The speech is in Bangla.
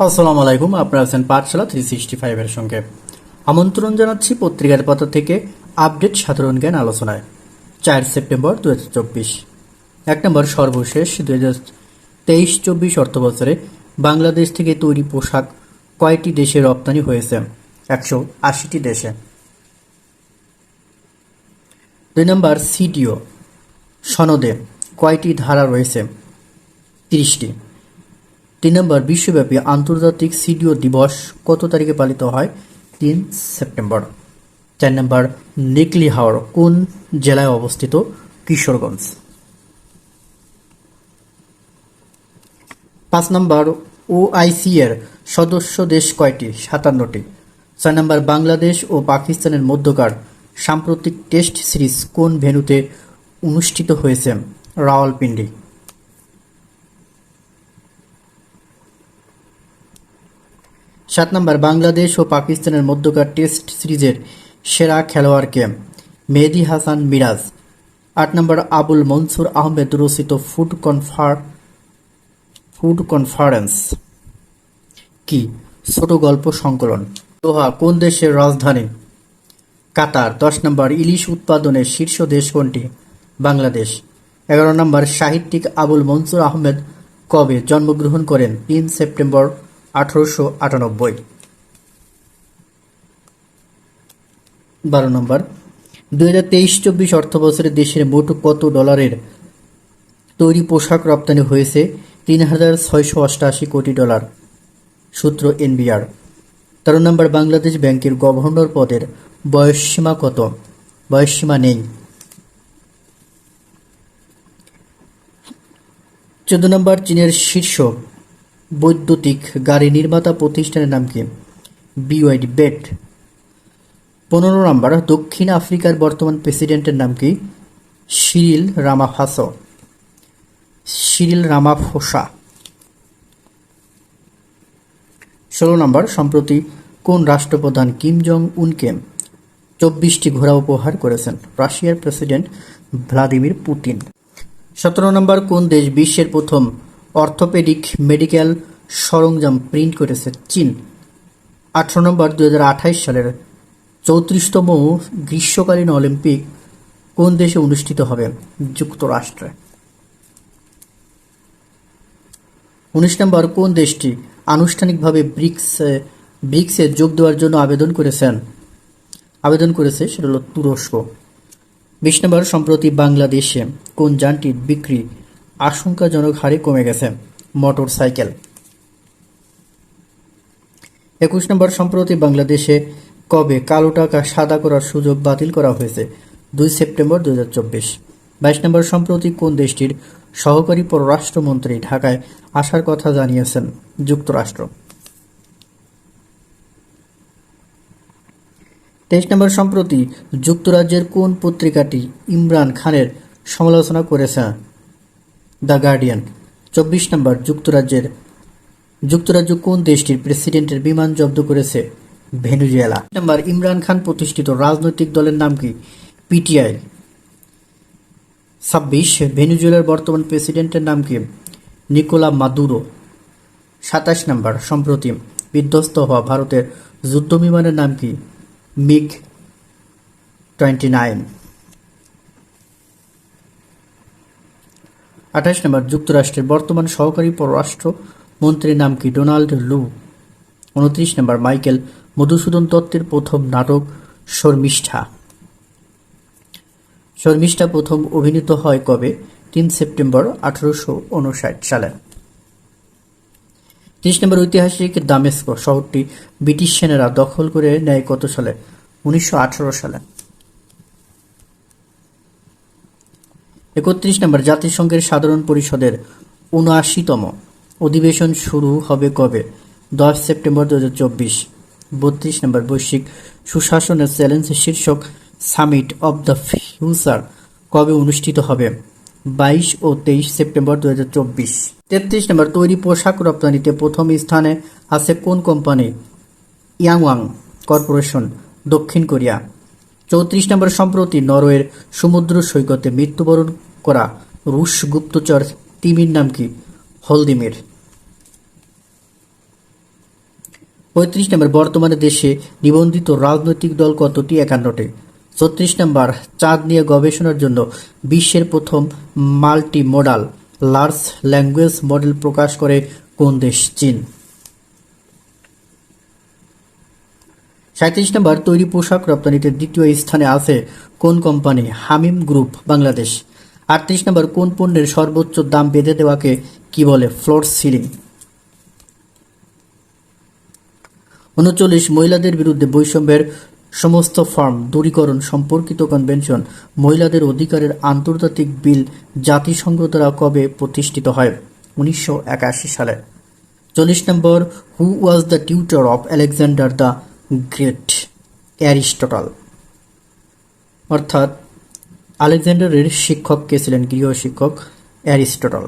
আসসালামু আলাইকুম, আপনারা আছেন পাঠশালা থ্রি সিক্সটি ফাইভের সঙ্গে। আমন্ত্রণ জানাচ্ছি পত্রিকার পাতা থেকে আপডেট সাধারণ জ্ঞান আলোচনায়, চার সেপ্টেম্বর দু হাজার চব্বিশ। এক নম্বর, সর্বশেষ দু হাজার তেইশ চব্বিশ অর্থ বছরে বাংলাদেশ থেকে তৈরি পোশাক কয়টি দেশে রপ্তানি হয়েছে? একশো আশিটি দেশে। দুই নম্বর, সিডিও সনদে কয়টি ধারা রয়েছে? তিরিশটি। তিন নম্বর, বিশ্বব্যাপী আন্তর্জাতিক সিডিও দিবস কত তারিখে পালিত হয়? তিন সেপ্টেম্বর। চার নম্বর, নিকলি হাওর কোন জেলায় অবস্থিত? কিশোরগঞ্জ। পাঁচ নম্বর, ওআইসি এর সদস্য দেশ কয়টি? সাতান্নটি। ছয় নম্বর, বাংলাদেশ ও পাকিস্তানের মধ্যকার সাম্প্রতিক টেস্ট সিরিজ কোন ভেন্যুতে অনুষ্ঠিত হয়েছে? রাওয়ালপিন্ডি। সাত নম্বর, বাংলাদেশ ও পাকিস্তানের মধ্যকার টেস্ট সিরিজের সেরা খেলোয়াড়কে মেহেদি হাসান মিরাজ। আট নম্বর, আবুল মনসুর আহমেদ রচিত ফুড কনফার, ফুড কনফারেন্স কি? ছোট গল্প সংকলন। দোহা, কোন দেশের রাজধানী? কাতার। দশ নম্বর, ইলিশ উৎপাদনের শীর্ষ দেশ কোনটি? বাংলাদেশ। এগারো নম্বর, সাহিত্যিক আবুল মনসুর আহমেদ কবে জন্মগ্রহণ করেন? তিন সেপ্টেম্বর আঠারোশো আটানব্বই। বারো নম্বর, দুই হাজার তেইশ চব্বিশ অর্থ বছরে দেশের মোট কত ডলারের তৈরি পোশাক রপ্তানি হয়েছে? তিন হাজার ছয়শো অষ্টাশি কোটি ডলার, সূত্র এনবিআর। তেরো নম্বর, বাংলাদেশ ব্যাংকের গভর্নর পদের বয়সসীমা কত? বয়সসীমা নেই। চোদ্দ নম্বর, চীনের শীর্ষ বৈদ্যুতিক গাড়ি নির্মাতা প্রতিষ্ঠানের নাম কি? বিওয়াইডি বেট পনেরো নম্বর, দক্ষিণ আফ্রিকার বর্তমান প্রেসিডেন্টের নাম কি? Cyril Ramaphosa. Cyril Ramaphosa. ষোলো নম্বর, সম্প্রতি কোন রাষ্ট্রপ্রধান কিম জং উনকে চব্বিশটি ঘোড়া উপহার করেছেন? রাশিয়ার প্রেসিডেন্ট ভ্লাদিমির পুতিন। সতেরো নম্বর, কোন দেশ বিশ্বের প্রথম অর্থোপেডিক মেডিকেল সরঞ্জাম প্রিন্ট করেছে চীন। আঠারো নম্বর দু সালের চৌত্রিশতম গ্রীষ্মকালীন অলিম্পিক কোন দেশে অনুষ্ঠিত হবে যুক্তরাষ্ট্রে? উনিশ নম্বর, কোন দেশটি আনুষ্ঠানিকভাবে ব্রিক্স, ব্রিক্সে যোগ দেওয়ার জন্য আবেদন করেছেন? আবেদন করেছে সেটা হলো তুরস্ক। বিশ নম্বর, সম্প্রতি বাংলাদেশে কোন যানটির বিক্রি আশঙ্কাজনক হারে কমে গেছে মোটর সাইকেল। একুশ নম্বর, সম্প্রতি বাংলাদেশে কবে কালো টাকা সাদা করার সুযোগ বাতিল করা হয়েছে? দুই সেপ্টেম্বর দুই হাজার চব্বিশ। বাইশ নম্বর, সম্প্রতি কোন দেশটির সহকারী পররাষ্ট্রমন্ত্রী ঢাকায় আসার কথা জানিয়েছেন যুক্তরাষ্ট্র? তেইশ নম্বর, সম্প্রতি যুক্তরাজ্যের কোন পত্রিকাটি ইমরান খানের সমালোচনা করেছে? The Guardian. চব্বিশ নম্বর, যুক্তরাজ্যের, যুক্তরাজ্য কোন দেশটির প্রেসিডেন্টের বিমান জব্দ করেছে? ভেনুজুয়েলা। নম্বর, ইমরান খান প্রতিষ্ঠিত রাজনৈতিক দলের নাম কি? পিটিআই। ছাব্বিশ, ভেনুজুয়েলার বর্তমান প্রেসিডেন্টের নাম কি? Nicolas Maduro. সাতাশ নম্বর, সম্প্রতি বিধ্বস্ত হওয়া ভারতের যুদ্ধ বিমানের নাম কি? MiG twenty nine. আঠাশ নম্বর, যুক্তরাষ্ট্রের বর্তমান সহকারী পররাষ্ট্র মন্ত্রীর নাম কি? ডোনাল্ড লু। উনত্রিশ নম্বর, মাইকেল মধুসূদন দত্তের প্রথম নাটক শর্মিষ্ঠা। শর্মিষ্ঠা প্রথম অভিনীত হয় কবে? তিন সেপ্টেম্বর আঠারোশো উনষাট সালে। ত্রিশ নম্বর, ঐতিহাসিক দামেস্ক শহরটি ব্রিটিশ সেনারা দখল করে নেয় কত সালে? উনিশশো আঠারো সালে। একত্রিশ নম্বর, জাতিসংঘের সাধারণ পরিষদের উনআশিতম অধিবেশন শুরু হবে কবে? দশ সেপ্টেম্বর দু চব্বিশ। বত্রিশ নম্বর, বৈশ্বিক সুশাসনের চ্যালেঞ্জ শীর্ষক সামিট অব দ্য ফিউচার কবে অনুষ্ঠিত হবে? বাইশ ও তেইশ সেপ্টেম্বর দু হাজার চব্বিশ। তেত্রিশ নম্বর, তৈরি পোশাক রপ্তানিতে প্রথম স্থানে আছে কোন কোম্পানি? ইয়াংওয়াং কর্পোরেশন, দক্ষিণ কোরিয়া। চৌত্রিশ নম্বর, সম্প্রতি নরওয়ের সমুদ্র সৈকতে মৃত্যুবরণ করা রুশ গুপ্তচর তিমির নাম কি? হলদিমির। পঁয়ত্রিশ নম্বর, বর্তমানে দেশে নিবন্ধিত রাজনৈতিক দল কতটি? একান্নটি। ছত্রিশ নম্বর, চাঁদ নিয়ে গবেষণার জন্য বিশ্বের প্রথম multi modal large language model প্রকাশ করে কোন দেশ? চীন। সাঁত্রিশ নম্বর, তৈরি পোশাক রপ্তানিতে দ্বিতীয় স্থানে আছে কোন কোম্পানি? হামিম গ্রুপ, বাংলাদেশ। আটত্রিশ নম্বর, কোন পণ্যের সর্বোচ্চ দাম বেঁধে দেওয়াকে কি বলে ফ্লোর সিলিং? উনচল্লিশ, মহিলাদের বিরুদ্ধে বৈষম্যের সমস্ত ফর্ম, দূরীকরণ সম্পর্কিত কনভেনশন, মহিলাদের অধিকারের আন্তর্জাতিক বিল জাতিসংঘ দ্বারা কবে প্রতিষ্ঠিত হয়? উনিশশো একাশি সালে। চল্লিশ নম্বর, who was the tutor of Alexander the Great Aristotle. অর্থাৎ আলেকজান্ডারের শিক্ষক কে ছিলেন? গৃহ শিক্ষক অ্যারিস্টটল।